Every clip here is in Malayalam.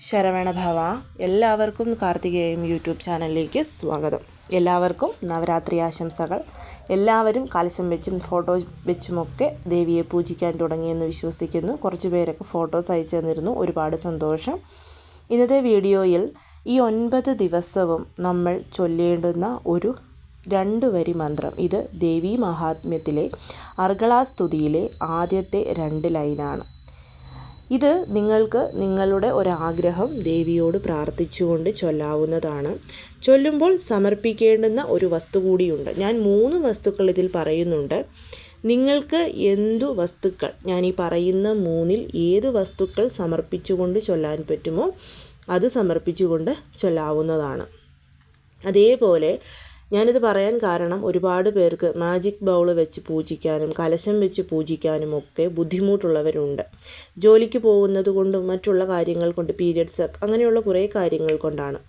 ശരവണ ഭവ എല്ലാവർക്കും കാർത്തികേയം യൂട്യൂബ് ചാനലിലേക്ക് സ്വാഗതം. എല്ലാവർക്കും നവരാത്രി ആശംസകൾ. എല്ലാവരും കലശം വെച്ചും ഫോട്ടോ വെച്ചുമൊക്കെ ദേവിയെ പൂജിക്കാൻ തുടങ്ങിയെന്ന് വിശ്വസിക്കുന്നു. കുറച്ച് പേരൊക്കെ ഫോട്ടോസ് അയച്ചു തന്നിരുന്നു. ഒരുപാട് സന്തോഷം. ഇന്നത്തെ വീഡിയോയിൽ ഈ ഒൻപത് ദിവസവും നമ്മൾ ചൊല്ലേണ്ടുന്ന ഒരു രണ്ട് വരി മന്ത്രം. ഇത് ദേവി മഹാത്മ്യത്തിലെ അർഗളാസ്തുതിയിലെ ആദ്യത്തെ രണ്ട് ലൈനാണ്. ഇത് നിങ്ങൾക്ക് നിങ്ങളുടെ ഒരാഗ്രഹം ദേവിയോട് പ്രാർത്ഥിച്ചുകൊണ്ട് ചൊല്ലാവുന്നതാണ്. ചൊല്ലുമ്പോൾ സമർപ്പിക്കേണ്ടുന്ന ഒരു വസ്തു കൂടിയുണ്ട്. ഞാൻ മൂന്ന് വസ്തുക്കൾ ഇതിൽ പറയുന്നുണ്ട്. നിങ്ങൾക്ക് എന്തു വസ്തുക്കൾ ഞാൻ ഈ പറയുന്ന മൂന്നിൽ ഏത് വസ്തുക്കൾ സമർപ്പിച്ചുകൊണ്ട് ചൊല്ലാൻ പറ്റുമോ അത് സമർപ്പിച്ചുകൊണ്ട് ചൊല്ലാവുന്നതാണ്. അതേപോലെ ഞാനിത് പറയാൻ കാരണം ഒരുപാട് പേർക്ക് മാജിക് ബൗൾ വെച്ച് പൂജിക്കാനും കലശം വെച്ച് പൂജിക്കാനും ഒക്കെ ബുദ്ധിമുട്ടുള്ളവരുണ്ട്. ജോലിക്ക് പോകുന്നത് കൊണ്ടും മറ്റുള്ള കാര്യങ്ങൾ കൊണ്ട് പീരിയഡ്സ് അങ്ങനെയുള്ള കുറേ കാര്യങ്ങൾ കൊണ്ടാണ്.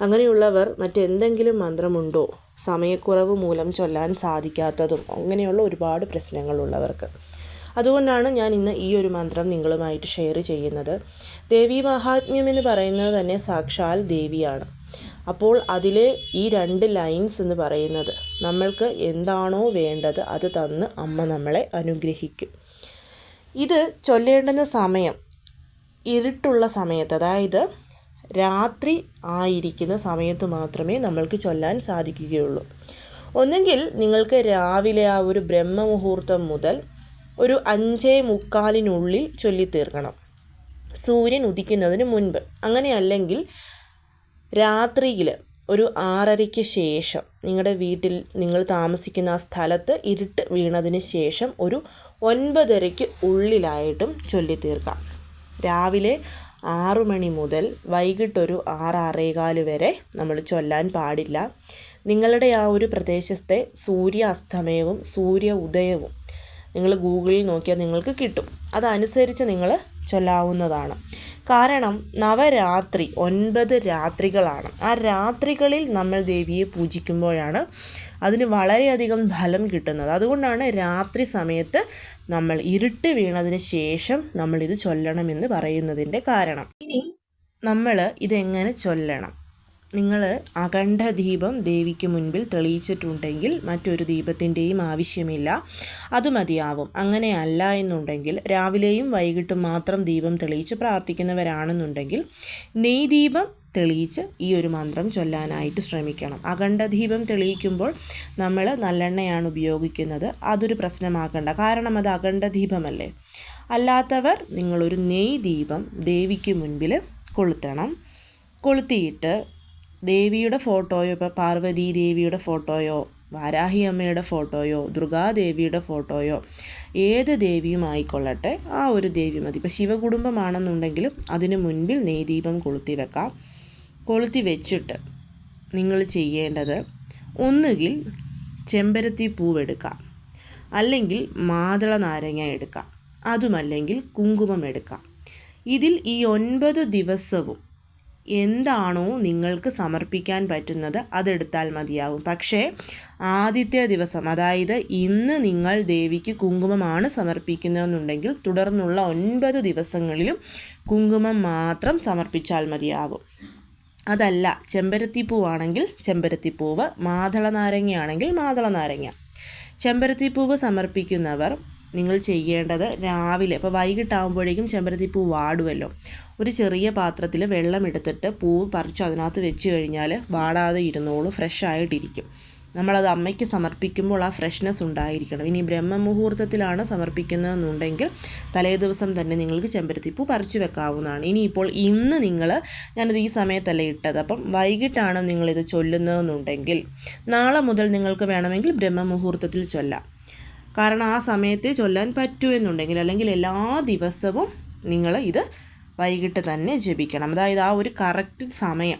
അങ്ങനെയുള്ളവർ മറ്റെന്തെങ്കിലും മന്ത്രമുണ്ടോ? സമയക്കുറവ് മൂലം ചൊല്ലാൻ സാധിക്കാത്തതും അങ്ങനെയുള്ള ഒരുപാട് പ്രശ്നങ്ങളുള്ളവർക്ക് അതുകൊണ്ടാണ് ഞാൻ ഇന്ന് ഈ ഒരു മന്ത്രം നിങ്ങളുമായിട്ട് ഷെയർ ചെയ്യുന്നത്. ദേവി മഹാത്മ്യം എന്ന് പറയുന്നത് തന്നെ സാക്ഷാൽ ദേവിയാണ്. അപ്പോൾ അതിലെ ഈ രണ്ട് ലൈൻസ് എന്ന് പറയുന്നത് നമ്മൾക്ക് എന്താണോ വേണ്ടത് അത് തന്ന് അമ്മ നമ്മളെ അനുഗ്രഹിക്കും. ഇത് ചൊല്ലേണ്ടുന്ന സമയം ഇരുട്ടുള്ള സമയത്ത് അതായത് രാത്രി ആയിരിക്കുന്ന സമയത്ത് മാത്രമേ നമ്മൾക്ക് ചൊല്ലാൻ സാധിക്കുകയുള്ളൂ. ഒന്നെങ്കിൽ നിങ്ങൾക്ക് രാവിലെ ആ ഒരു ബ്രഹ്മമുഹൂർത്തം മുതൽ ഒരു അഞ്ചേ മുക്കാലിനുള്ളിൽ ചൊല്ലിത്തീർക്കണം. സൂര്യൻ ഉദിക്കുന്നതിന് മുൻപ്. അങ്ങനെയല്ലെങ്കിൽ രാത്രിയിൽ ഒരു ആറരയ്ക്ക് ശേഷം നിങ്ങളുടെ വീട്ടിൽ നിങ്ങൾ താമസിക്കുന്ന ആ സ്ഥലത്ത് ഇരുട്ട് വീണതിന് ശേഷം ഒരു ഒൻപതരയ്ക്ക് ഉള്ളിലായിട്ടും ചൊല്ലിത്തീർക്കാം. രാവിലെ ആറു മണി മുതൽ വൈകിട്ടൊരു ആറ് ആറേകാൽ വരെ നമ്മൾ ചൊല്ലാൻ പാടില്ല. നിങ്ങളുടെ ആ ഒരു പ്രദേശത്തെ സൂര്യ അസ്തമയവും സൂര്യ ഉദയവും നിങ്ങൾ ഗൂഗിളിൽ നോക്കിയാൽ നിങ്ങൾക്ക് കിട്ടും. അതനുസരിച്ച് നിങ്ങൾ ചൊല്ലാവുന്നതാണ് കാരണം നവരാത്രി ഒൻപത് രാത്രികളാണ്. ആ രാത്രികളിൽ നമ്മൾ ദേവിയെ പൂജിക്കുമ്പോഴാണ് അതിന് വളരെയധികം ഫലം കിട്ടുന്നത്. അതുകൊണ്ടാണ് രാത്രി സമയത്ത് നമ്മൾ ഇരുട്ട് വീണതിന് ശേഷം നമ്മളിത് ചൊല്ലണമെന്ന് പറയുന്നതിന്റെ കാരണം. ഇനി നമ്മൾ ഇതെങ്ങനെ ചൊല്ലണം? നിങ്ങൾ അഖണ്ഡ ദീപം ദേവിക്ക് മുൻപിൽ തെളിയിച്ചിട്ടുണ്ടെങ്കിൽ മറ്റൊരു ദീപത്തിന്റെയും ആവശ്യമില്ല. അത് മതിയാവും. അങ്ങനെ അല്ല എന്നുണ്ടെങ്കിൽ രാവിലെയും വൈകിട്ടും മാത്രം ദീപം തെളിയിച്ച് പ്രാർത്ഥിക്കുന്നവരാണെന്നുണ്ടെങ്കിൽ നെയ് ദീപം തെളിയിച്ച് ഈ ഒരു മന്ത്രം ചൊല്ലാനായിട്ട് ശ്രമിക്കണം. അഖണ്ഡ ദീപം തെളിയിക്കുമ്പോൾ നമ്മൾ നല്ലെണ്ണയാണ് ഉപയോഗിക്കുന്നത്. അതൊരു പ്രശ്നമാക്കണ്ട. കാരണം അത് അഖണ്ഡ ദീപമല്ലേ? അല്ലാത്തവർ നിങ്ങളൊരു നെയ് ദീപം ദേവിക്ക് മുൻപിൽ കൊളുത്തണം. കൊളുത്തിയിട്ട് ദേവിയുടെ ഫോട്ടോയോ ഇപ്പോൾ പാർവതി ദേവിയുടെ ഫോട്ടോയോ വാരാഹി അമ്മയുടെ ഫോട്ടോയോ ദുർഗാദേവിയുടെ ഫോട്ടോയോ ഏത് ദേവിയും ആയിക്കൊള്ളട്ടെ ആ ഒരു ദേവി മതി. ഇപ്പോൾ ശിവകുടുംബമാണെന്നുണ്ടെങ്കിലും അതിന് മുൻപിൽ നെയ്ദീപം കൊളുത്തി വെക്കാം. കൊളുത്തി വെച്ചിട്ട് നിങ്ങൾ ചെയ്യേണ്ടത് ഒന്നുകിൽ ചെമ്പരത്തി പൂവെടുക്കാം അല്ലെങ്കിൽ മാതള നാരങ്ങ എടുക്കാം അതുമല്ലെങ്കിൽ കുങ്കുമം എടുക്കാം. ഇതിൽ ഈ ഒൻപത് ദിവസവും എന്താണോ നിങ്ങൾക്ക് സമർപ്പിക്കാൻ പറ്റുന്നത് അതെടുത്താൽ മതിയാവും പക്ഷേ ആദ്യത്തെ ദിവസം അതായത് ഇന്ന് നിങ്ങൾ ദേവിക്ക് കുങ്കുമമാണ് സമർപ്പിക്കുന്നതെന്നുണ്ടെങ്കിൽ തുടർന്നുള്ള ഒൻപത് ദിവസങ്ങളിലും കുങ്കുമം മാത്രം സമർപ്പിച്ചാൽ മതിയാവും അതല്ല ചെമ്പരത്തിപ്പൂവാണെങ്കിൽ ചെമ്പരത്തിപ്പൂവ് മാതള നാരങ്ങയാണെങ്കിൽ മാതള നാരങ്ങ ചെമ്പരത്തിപ്പൂവ് സമർപ്പിക്കുന്നവർ നിങ്ങൾ ചെയ്യേണ്ടത് രാവിലെ ഇപ്പോൾ വൈകിട്ടാകുമ്പോഴേക്കും ചെമ്പരത്തിപ്പൂ വാടുമല്ലോ ഒരു ചെറിയ പാത്രത്തിൽ വെള്ളം എടുത്തിട്ട് പൂവ് പറിച്ച് അതിനകത്ത് വെച്ച് കഴിഞ്ഞാൽ വാടാതെ ഇരുന്നോളൂ ഫ്രഷ് ആയിട്ടിരിക്കും. നമ്മളത് അമ്മയ്ക്ക് സമർപ്പിക്കുമ്പോൾ ആ ഫ്രഷ്നെസ് ഉണ്ടായിരിക്കണം. ഇനി ബ്രഹ്മമുഹൂർത്തത്തിലാണ് സമർപ്പിക്കുന്നതെന്നുണ്ടെങ്കിൽ തലേ ദിവസം തന്നെ നിങ്ങൾക്ക് ചെമ്പരത്തിപ്പൂ പറിച്ചു വെക്കാവുന്നതാണ്. ഇനിയിപ്പോൾ ഇന്ന് നിങ്ങൾ ഞാനത് ഈ സമയത്തല്ല ഇട്ടത് അപ്പം വൈകിട്ടാണ് നിങ്ങളിത് ചൊല്ലുന്നതെന്നുണ്ടെങ്കിൽ നാളെ മുതൽ നിങ്ങൾക്ക് വേണമെങ്കിൽ ബ്രഹ്മമുഹൂർത്തത്തിൽ ചൊല്ലാം. കാരണം ആ സമയത്തെ ചൊല്ലാൻ പറ്റൂ എന്നുണ്ടെങ്കിൽ അല്ലെങ്കിൽ എല്ലാ ദിവസവും നിങ്ങൾ ഇത് വൈകിട്ട് തന്നെ ജപിക്കണം. അതായത് ആ ഒരു കറക്റ്റ് സമയം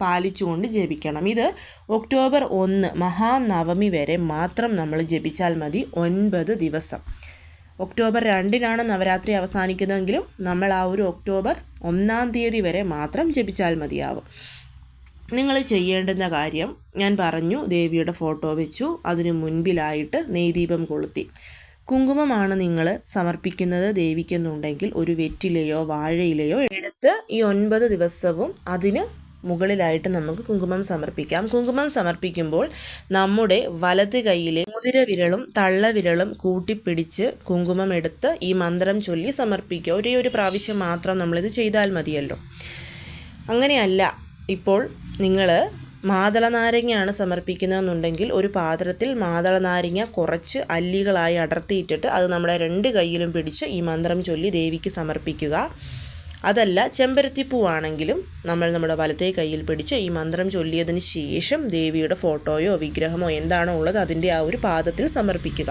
പാലിച്ചുകൊണ്ട് ജപിക്കണം. ഇത് ഒക്ടോബർ ഒന്ന് മഹാനവമി വരെ മാത്രം നമ്മൾ ജപിച്ചാൽ മതി ഒൻപത് ദിവസം. ഒക്ടോബർ രണ്ടിനാണ് നവരാത്രി അവസാനിക്കുന്നതെങ്കിലും നമ്മൾ ആ ഒരു ഒക്ടോബർ ഒന്നാം തീയതി വരെ മാത്രം ജപിച്ചാൽ മതിയാവും. നിങ്ങൾ ചെയ്യേണ്ടുന്ന കാര്യം ഞാൻ പറഞ്ഞു ദേവിയുടെ ഫോട്ടോ വെച്ചു അതിന് മുൻപിലായിട്ട് നെയ്ദീപം കൊളുത്തി. കുങ്കുമമാണ് നിങ്ങൾ സമർപ്പിക്കുന്നത് ദേവിക്കെന്നുണ്ടെങ്കിൽ ഒരു വെറ്റിലയോ വാഴയിലയോ എടുത്ത് ഈ ഒൻപത് ദിവസവും അതിന് മുകളിലായിട്ട് നമുക്ക് കുങ്കുമം സമർപ്പിക്കാം. കുങ്കുമം സമർപ്പിക്കുമ്പോൾ നമ്മുടെ വലത് കൈയിലെ മുതിര വിരളും തള്ളവിരളും കൂട്ടിപ്പിടിച്ച് കുങ്കുമം എടുത്ത് ഈ മന്ത്രം ചൊല്ലി സമർപ്പിക്കുക. ഒരേ ഒരു പ്രാവശ്യം മാത്രം നമ്മളിത് ചെയ്താൽ മതിയല്ലോ. അങ്ങനെയല്ല ഇപ്പോൾ നിങ്ങൾ മാതള നാരങ്ങയാണ് സമർപ്പിക്കുന്നതെന്നുണ്ടെങ്കിൽ ഒരു പാത്രത്തിൽ മാതള നാരങ്ങ കുറച്ച് അല്ലികളായി അടർത്തിയിട്ടിട്ട് അത് നമ്മുടെ രണ്ട് കൈയിലും പിടിച്ച് ഈ മന്ത്രം ചൊല്ലി ദേവിക്ക് സമർപ്പിക്കുക. അതല്ല ചെമ്പരത്തിപ്പൂവാണെങ്കിലും നമ്മൾ നമ്മുടെ വലത്തെ കയ്യിൽ പിടിച്ച് ഈ മന്ത്രം ചൊല്ലിയതിന് ശേഷം ദേവിയുടെ ഫോട്ടോയോ വിഗ്രഹമോ എന്താണോ ഉള്ളത് അതിന്റെ ആ ഒരു പാദത്തിൽ സമർപ്പിക്കുക.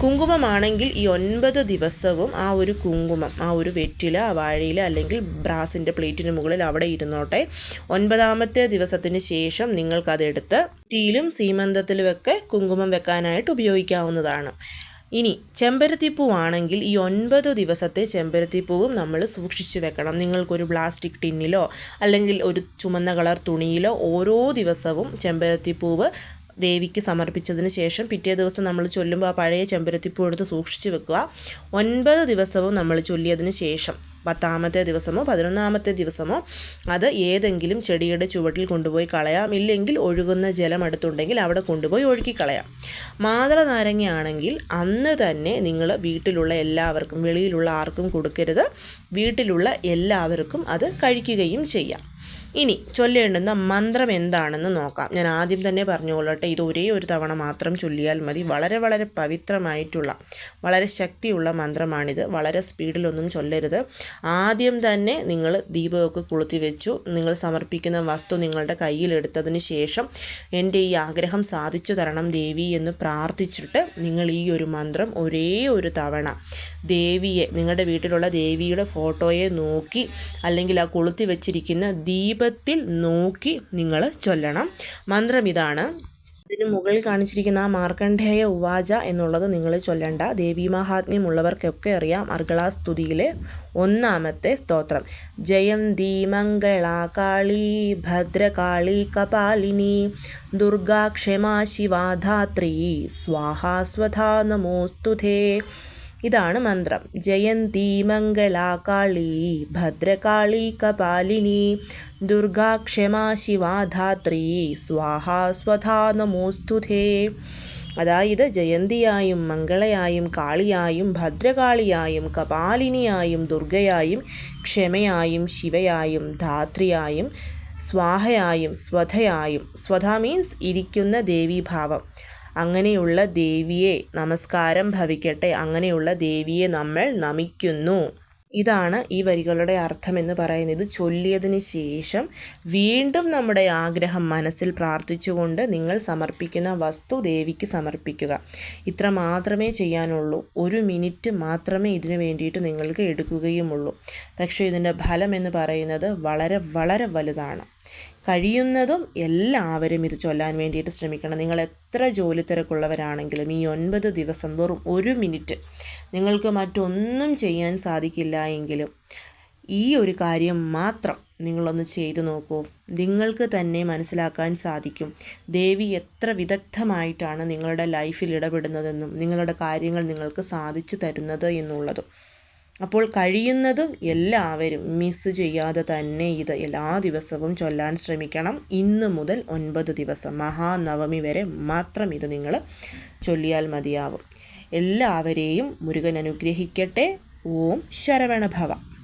കുങ്കുമമാണെങ്കിൽ ഈ ഒൻപത് ദിവസവും ആ ഒരു കുങ്കുമം ആ ഒരു വെറ്റില വാഴയില അല്ലെങ്കിൽ ബ്രാസിന്റെ പ്ലേറ്റിന് മുകളിൽ അവിടെ ഇരുന്നോട്ടെ. ഒൻപതാമത്തെ ദിവസത്തിന് ശേഷം നിങ്ങൾക്കതെടുത്ത് ടീലും സീമന്തത്തിലുമൊക്കെ കുങ്കുമം വെക്കാനായിട്ട് ഉപയോഗിക്കാവുന്നതാണ്. ഇനി ചെമ്പരത്തിപ്പൂവാണെങ്കിൽ ഈ ഒൻപത് ദിവസത്തെ ചെമ്പരത്തിപ്പൂവും നമ്മൾ സൂക്ഷിച്ചു വെക്കണം. നിങ്ങൾക്കൊരു പ്ലാസ്റ്റിക് ടിന്നിലോ അല്ലെങ്കിൽ ഒരു ചുമന്ന കളർ തുണിയിലോ ഓരോ ദിവസവും ചെമ്പരത്തിപ്പൂവ് ദേവിക്ക് സമർപ്പിച്ചതിന് ശേഷം പിറ്റേ ദിവസം നമ്മൾ ചൊല്ലുമ്പോൾ ആ പഴയ ചെമ്പരത്തിപ്പൂ എടുത്ത് സൂക്ഷിച്ചു വെക്കുക. ഒൻപത് ദിവസവും നമ്മൾ ചൊല്ലിയതിന് ശേഷം പത്താമത്തെ ദിവസമോ പതിനൊന്നാമത്തെ ദിവസമോ അത് ഏതെങ്കിലും ചെടിയുടെ ചുവട്ടിൽ കൊണ്ടുപോയി കളയാം. ഇല്ലെങ്കിൽ ഒഴുകുന്ന ജലം അടുത്തുണ്ടെങ്കിൽ അവിടെ കൊണ്ടുപോയി ഒഴുക്കി കളയാം. മാതള നാരങ്ങയാണെങ്കിൽ അന്ന് തന്നെ നിങ്ങൾ വീട്ടിലുള്ള എല്ലാവർക്കും വെളിയിലുള്ള ആർക്കും കൊടുക്കരുത്. വീട്ടിലുള്ള എല്ലാവർക്കും അത് കഴിക്കുകയും ചെയ്യാം. ഇനി ചൊല്ലേണ്ടുന്ന മന്ത്രം എന്താണെന്ന് നോക്കാം. ഞാൻ ആദ്യം തന്നെ പറഞ്ഞുകൊള്ളട്ടെ ഇത് ഒരേ ഒരു തവണ മാത്രം ചൊല്ലിയാൽ മതി. വളരെ വളരെ പവിത്രമായിട്ടുള്ള വളരെ ശക്തിയുള്ള മന്ത്രമാണിത്. വളരെ സ്പീഡിലൊന്നും ചൊല്ലരുത്. ആദ്യം തന്നെ നിങ്ങൾ ദീപമൊക്കെ കൊളുത്തി വെച്ചു. നിങ്ങൾ സമർപ്പിക്കുന്ന വസ്തു നിങ്ങളുടെ കയ്യിലെടുത്തതിന് ശേഷം എന്റെ ഈ ആഗ്രഹം സാധിച്ചു തരണം ദേവി എന്ന് പ്രാർത്ഥിച്ചിട്ട് നിങ്ങൾ ഈ ഒരു മന്ത്രം ഒരേ ഒരു തവണ ദേവിയെ നിങ്ങളുടെ വീട്ടിലുള്ള ദേവിയുടെ ഫോട്ടോയെ നോക്കി അല്ലെങ്കിൽ ആ കൊളുത്തി വെച്ചിരിക്കുന്ന ദീപ ദീപത്തിൽ നോക്കി നിങ്ങൾ ചൊല്ലണം. മന്ത്രം ഇതാണ്. ഇതിന് മുകളിൽ കാണിച്ചിരിക്കുന്ന ആ മാർക്കണ്ഡേയ ഉവാച എന്നുള്ളത് നിങ്ങൾ ചൊല്ലണ്ട. ദേവീ മഹാത്മ്യമുള്ളവർക്കൊക്കെ അറിയാം അർഗളാസ്തുതിയിലെ ഒന്നാമത്തെ സ്തോത്രം. ജയം ദീമംഗള കാളി ഭദ്രകാളി കപാലിനി ദുർഗാക്ഷമാ ശിവാധാത്രീ ശിവാധാത്രി സ്വാഹാ സ്വധാ നമോസ്തുതേ. ഇതാണ് മന്ത്രം. ജയന്തി മംഗളാകാളി ഭദ്രകാളി കപാലിനി ദുർഗാക്ഷമാ ശിവാധാത്രി സ്വാഹാ സ്വധാ നമോസ്തുതേ അതായത് ജയന്തിയായും മംഗളയായും കാളിയായും ഭദ്രകാളിയായും കപാലിനിയായും ദുർഗയായും ക്ഷമയായും ശിവയായും ധാത്രിയായും സ്വാഹയായും സ്വധയായും സ്വധ മീൻസ് ഇരിക്കുന്ന ദേവീഭാവം. അങ്ങനെയുള്ള ദേവിയെ നമസ്കാരം ഭവിക്കട്ടെ അങ്ങനെയുള്ള ദേവിയെ നമ്മൾ നമിക്കുന്നു. ഇതാണ് ഈ വരികളുടെ അർത്ഥം എന്ന് പറയുന്നത്. ചൊല്ലിയതിന് ശേഷം വീണ്ടും നമ്മുടെ ആഗ്രഹം മനസ്സിൽ പ്രാർത്ഥിച്ചുകൊണ്ട് നിങ്ങൾ സമർപ്പിക്കുന്ന വസ്തു ദേവിക്ക് സമർപ്പിക്കുക. ഇത്ര മാത്രമേ ചെയ്യാനുള്ളൂ. ഒരു മിനിറ്റ് മാത്രമേ ഇതിന് വേണ്ടിയിട്ട് നിങ്ങൾക്ക് എടുക്കുകയുമുള്ളൂ. പക്ഷേ ഇതിന്റെ ഫലം എന്ന് പറയുന്നത് വളരെ വളരെ വലുതാണ്. കഴിയുന്നതും എല്ലാവരും ഇത് ചൊല്ലാൻ വേണ്ടിയിട്ട് ശ്രമിക്കണം. നിങ്ങൾ എത്ര ജോലി തിരക്കുള്ളവരാണെങ്കിലും ഈ ഒൻപത് ദിവസം വെറും ഒരു മിനിറ്റ് നിങ്ങൾക്ക് മറ്റൊന്നും ചെയ്യാൻ സാധിക്കില്ല എങ്കിലും ഈ ഒരു കാര്യം മാത്രം നിങ്ങളൊന്ന് ചെയ്തു നോക്കൂ. നിങ്ങൾക്ക് തന്നെ മനസ്സിലാക്കാൻ സാധിക്കും ദേവി എത്ര വിദഗ്ധമായിട്ടാണ് നിങ്ങളുടെ ലൈഫിൽ ഇടപെടുന്നതെന്നും നിങ്ങളുടെ കാര്യങ്ങൾ നിങ്ങൾക്ക് സാധിച്ചു തരുന്നത് എന്നുള്ളതും. അപ്പോൾ കഴിയുന്നതും എല്ലാവരും മിസ് ചെയ്യാതെ തന്നെ ഇത് എല്ലാ ദിവസവും ചൊല്ലാൻ ശ്രമിക്കണം. ഇന്ന് മുതൽ ഒൻപത് ദിവസം മഹാനവമി വരെ മാത്രം ഇത് നിങ്ങൾ ചൊല്ലിയാൽ മതിയാവും. എല്ലാവരെയും മുരുകൻ അനുഗ്രഹിക്കട്ടെ. ഓം ശരവണഭവ.